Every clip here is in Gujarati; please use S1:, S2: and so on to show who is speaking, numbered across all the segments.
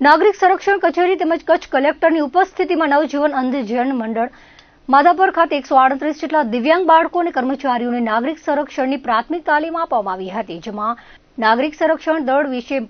S1: નાગરિક સંરક્ષણ કચેરી તેમજ કચ્છ કલેક્ટરની ઉપસ્થિતિમાં નવજીવન અંધજન મંડળ માધાપર ખાતે એકસો આડત્રીસ જેટલા દિવ્યાંગ બાળકો અને કર્મચારીઓને નાગરિક સંરક્ષણની પ્રાથમિક તાલીમ આપવામાં આવી હતી, જેમાં નાગરિક સંરક્ષણ દળ વિશે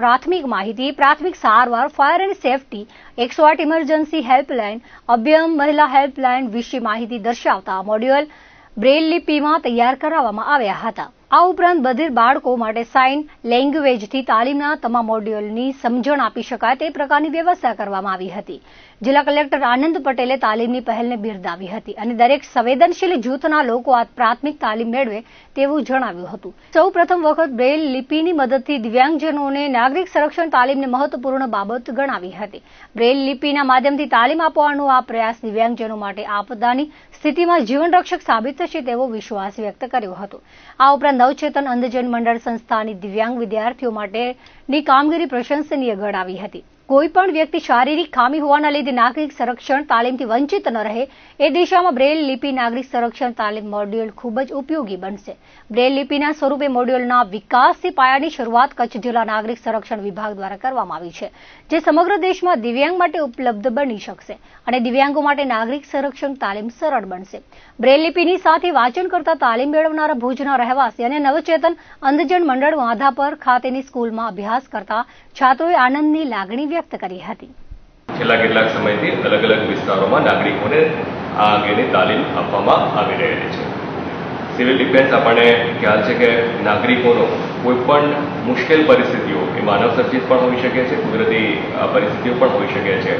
S1: પ્રાથમિક માહિતી, પ્રાથમિક સારવાર, ફાયર એન્ડ સેફટી, એકસો આઠ ઇમરજન્સી હેલ્પલાઇન, અભ્યમ મહિલા હેલ્પલાઇન વિશે માહિતી દર્શાવતા મોડ્યુલ બ્રેલ લિપિમાં તૈયાર કરાવવામાં આવ્યા હતા. આ ઉપરાંત બધીર બાળકો માટે સાઇન, લેંગ્વેજથી તાલીમના તમામ મોડ્યુલની સમજણ આપી શકાય તે પ્રકારની વ્યવસ્થા કરવામાં આવી હતી. જિલ્લા કલેક્ટર આનંદ પટેલે તાલીમની પહેલને બિરદાવી હતી અને દરેક સંવેદનશીલ જૂથના લોકો આ પ્રાથમિક તાલીમ મેળવે તેવું જણાવ્યું હતું. સૌ વખત બ્રેલ લિપિની મદદથી દિવ્યાંગજનોને નાગરિક સંરક્ષણ તાલીમને મહત્વપૂર્ણ બાબત ગણાવી હતી. બ્રેલ લિપિના માધ્યમથી તાલીમ આપવાનો આ પ્રયાસ દિવ્યાંગજનો માટે આપદાની સ્થિતિમાં જીવન રક્ષક સાબિત થશે તેવો વિશ્વાસ વ્યક્ત કર્યો હતો. આ ઉપરાંત નવચેતન અંધજન મંડળ સંસ્થાની દિવ્યાંગ વિદ્યાર્થીઓ માટેની કામગીરી પ્રશંસનીય ગણાવી હતી. કોઈ પણ વ્યક્તિ શારીરિક ખામી હોવાના લીધે નાગરિક સંરક્ષણ તાલીમથી વંચિત ન રહે, એ દિશામાં બ્રેલ લિપિ નાગરિક સંરક્ષણ તાલીમ મોડ્યુલ ખૂબ જ ઉપયોગી બનશે. બ્રેલ લિપિના સ્વરૂપે મોડ્યુલના વિકાસથી પાયાની શરૂઆત કચ્છ જિલ્લા નાગરિક સંરક્ષણ વિભાગ દ્વારા કરવામાં આવી છે, જે સમગ્ર દેશમાં દિવ્યાંગ માટે ઉપલબ્ધ બની શકશે અને દિવ્યાંગો માટે નાગરિક સંરક્ષણ તાલીમ સરળ બનશે. બ્રેલ લિપિની સાથે વાંચન કરતા તાલીમ મેળવનારા ભુજના રહેવાસી અને નવચેતન અંધજન મંડળ વાંધાપર ખાતેની સ્કૂલમાં અભ્યાસ કરતા છાત્રોએ આનંદની લાગણી વ્યક્ત કરી હતી.
S2: છેલ્લા કેટલાક સમયથી અલગ અલગ વિસ્તારોમાં નાગરિકોને આ અંગેની તાલીમ આપવામાં આવી રહેલી છે. સિવિલ ડિફેન્સ આપણને ખ્યાલ છે કે નાગરિકોનો કોઈ પણ મુશ્કેલ પરિસ્થિતિઓ એ માનવ સર્જિત પણ હોઈ શકે છે, કુદરતી પરિસ્થિતિઓ પણ હોઈ શકે છે.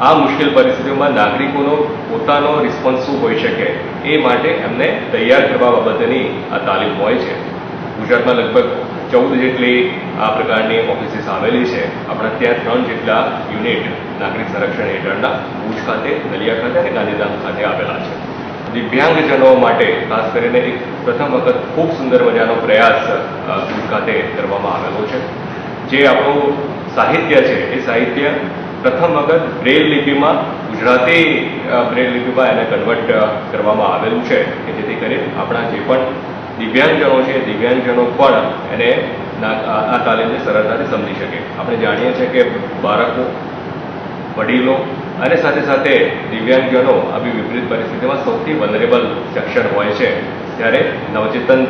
S2: આ મુશ્કેલ પરિસ્થિતિઓમાં નાગરિકોનો પોતાનો રિસ્પોન્સ શું હોઈ શકે એ માટે એમને તૈયાર કરવા બાબતેની આ તાલીમ હોય છે. ગુજરાતમાં લગભગ ચૌદ જેટલી આ પ્રકારની ઓફિસીસ આવેલી છે. આપણા ત્યાં ત્રણ જેટલા યુનિટ નાગરિક સંરક્ષણ હેઠળના ભુજ ખાતે, નલિયા ખાતે અને ગાંધીધામ ખાતે આવેલા છે. દિવ્યાંગજનો માટે ખાસ કરીને એક પ્રથમ વખત ખૂબ સુંદર મજાનો પ્રયાસ ભુજ ખાતે કરવામાં આવેલો છે. જે આપણું સાહિત્ય છે, એ સાહિત્ય પ્રથમ વખત બ્રેલ લિપિમાં, ગુજરાતી બ્રેલ લિપિમાં એને કન્વર્ટ કરવામાં આવેલું છે. કે જેથી કરી આપણા જે પણ દિવ્યાંગજનો છે દિવ્યાંગજનો પણ એને આ તાલીમને સરળતાથી સમજી શકે. આપણે જાણીએ છીએ કે બાળકો, વડીલો અને સાથે સાથે દિવ્યાંગજનો આવી વિપરીત પરિસ્થિતિમાં સૌથી વનરેબલ સેક્શન હોય છે. ત્યારે નવચેતન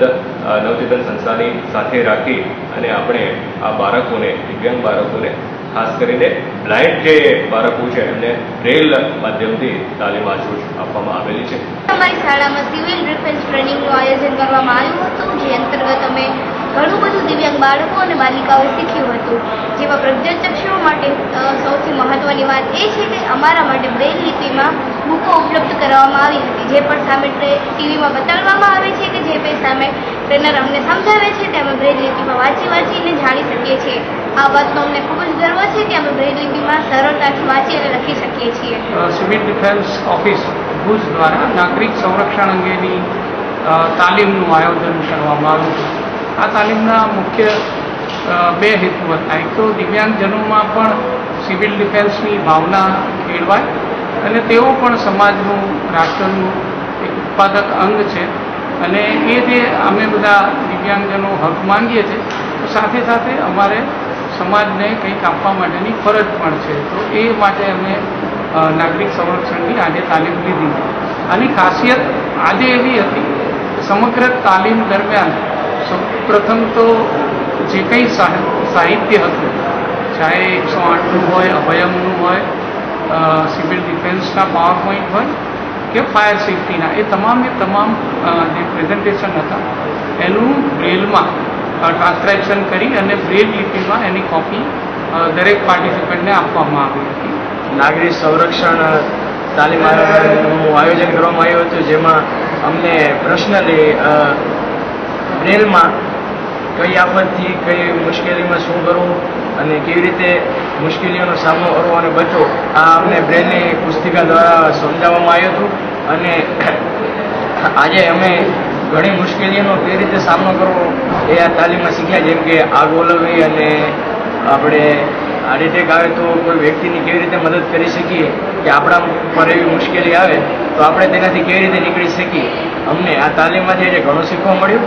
S2: નવચેતન સંસ્થાની સાથે રાખી અને આપણે આ બાળકોને, દિવ્યાંગ બાળકોને ખાસ કરીને બ્લાઇન્ડ જે બાળકો છે, એમને રેલ માધ્યમથી તાલીમ આજરોજ આપવામાં આવેલી છે.
S3: અમારી શાળામાં સિવિલ ડિફેન્સ ટ્રેનિંગનું આયોજન કરવામાં આવ્યું હતું, જે અંતર્ગત અમે ઘણું બધું દિવ્યાંગ બાળકો અને બાલિકાઓએ શીખ્યું હતું. જેમાં પ્રજ્ઞાચક્ષુઓ માટે સૌથી મહત્વની વાત એ છે કે અમારા માટે બ્રેલ લિપિમાં બુકો ઉપલબ્ધ કરાવવામાં આવી હતી. જે પણ સામે ટીવીમાં બતાડવામાં આવે છે કે જે પણ સામે ટ્રેનર અમને સમજાવે છે તે અમે બ્રેલ લિપિમાં વાંચી વાંચીને જાણી શકીએ છીએ. આ વાતનો અમને ખૂબ જ ગર્વ છે કે અમે બ્રેલ લિપિમાં સરળતાથી વાંચી અને લખી શકીએ છીએ.
S4: સિવિલ ડિફેન્સ ઓફિસ ભુજ દ્વારા નાગરિક સંરક્ષણ અંગેની તાલીમનું આયોજન કરવામાં આવ્યું છે આ તાલીમના મુખ્ય બે હેતુ હતા. એક તો દિવ્યાંગજનોમાં પણ સિવિલ ડિફેન્સની ભાવના કેળવાય અને તેઓ પણ સમાજનું, રાષ્ટ્રનું એક ઉત્પાદક અંગ છે. અને એ જે અમે બધા દિવ્યાંગજનો હક માંગીએ છીએ સાથે સાથે અમારે સમાજને કંઈક આપવા માટેની ફરજ પણ છે. તો એ માટે અમે નાગરિક સંરક્ષણની આજે તાલીમ લીધી. આની ખાસિયત આજે એવી હતી સમગ્ર તાલીમ દરમિયાન સૌપ્રથમ તો જે કંઈ સાહ- સાહિત્ય હતું, ચાહે એકસો આઠનું હોય, અભયમનું હોય સિવિલ ડિફેન્સના પાવર પોઈન્ટ હોય કે ફાયર સેફટીના એ તમામે તમામ જે પ્રેઝન્ટેશન હતા, એનું બ્રેલમાં ટ્રાન્સક્રાઇપ્શન કરી અને બ્રેલ લિપિમાં એની કોપી દરેક પાર્ટિસિપન્ટને આપવામાં આવી હતી.
S5: નાગરિક સંરક્ષણ, તાલીમ આયોજન કરવામાં આવ્યું હતું, જેમાં અમને પર્સનલી બ્રેલમાં કઈ આફતથી કઈ મુશ્કેલીમાં શું કરવું અને કેવી રીતે મુશ્કેલીઓનો સામનો કરવો અને બચવો, આ અમને બ્રેલની પુસ્તિકા દ્વારા સમજાવવામાં આવ્યું હતું. અને આજે અમે ઘણી મુશ્કેલીઓનો કેવી રીતે સામનો કરવો એ આ તાલીમમાં શીખ્યા, જેમ કે આગ ઓલવવી અને આપણે હાર્ટ એટેક આવે તો કોઈ વ્યક્તિની કેવી રીતે મદદ કરી શકીએ, કે આપણા પર એવી મુશ્કેલી આવે, તો આપણે તેનાથી કેવી રીતે નીકળી શકીએ. અમને આ તાલીમમાંથી આજે ઘણું શીખવા મળ્યું.